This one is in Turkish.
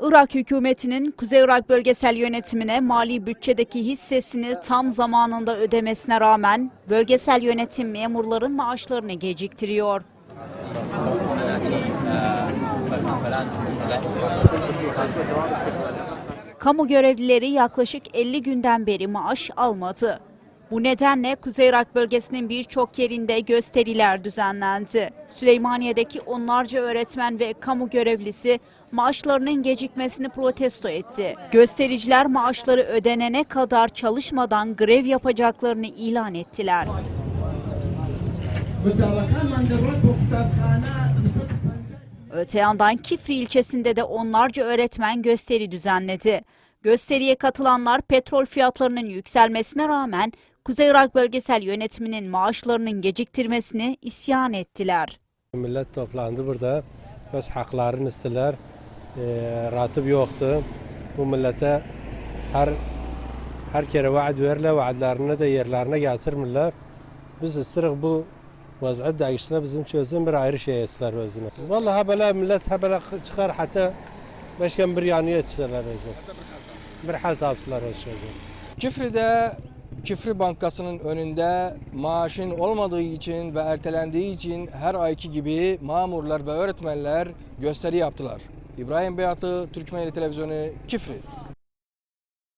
Irak hükümetinin Kuzey Irak bölgesel yönetimine mali bütçedeki hissesini tam zamanında ödemesine rağmen bölgesel yönetim memurların maaşlarını geciktiriyor. Kamu görevlileri yaklaşık 50 günden beri maaş almadı. Bu nedenle Kuzey Irak bölgesinin birçok yerinde gösteriler düzenlendi. Süleymaniye'deki onlarca öğretmen ve kamu görevlisi maaşlarının gecikmesini protesto etti. Göstericiler maaşları ödenene kadar çalışmadan grev yapacaklarını ilan ettiler. Öte yandan Kifri ilçesinde de onlarca öğretmen gösteri düzenledi. Gösteriye katılanlar petrol fiyatlarının yükselmesine rağmen Kuzey Irak bölgesel yönetiminin maaşlarının geciktirmesini isyan ettiler. Millet toplandı burada. Öz haklarını istiler. E, ratip yoktu. Bu millete her her kere vaat verirler. Vaatlerini de yerlerine getirmirler. Biz istedik bu vaziyet değiştiğine bizim çözüm bir ayrı şey etsinler özüne. Vallahi habele millet habele çıkar hatta başkan bir yanıya etsinler özüne. Bir hal tapsılar özüne. Kifri'de Kifri Bankası'nın önünde maaşın olmadığı için ve ertelendiği için her ayki gibi mamurlar ve öğretmenler gösteri yaptılar. İbrahim Beyatı, Türkmenli Televizyonu, Kifri.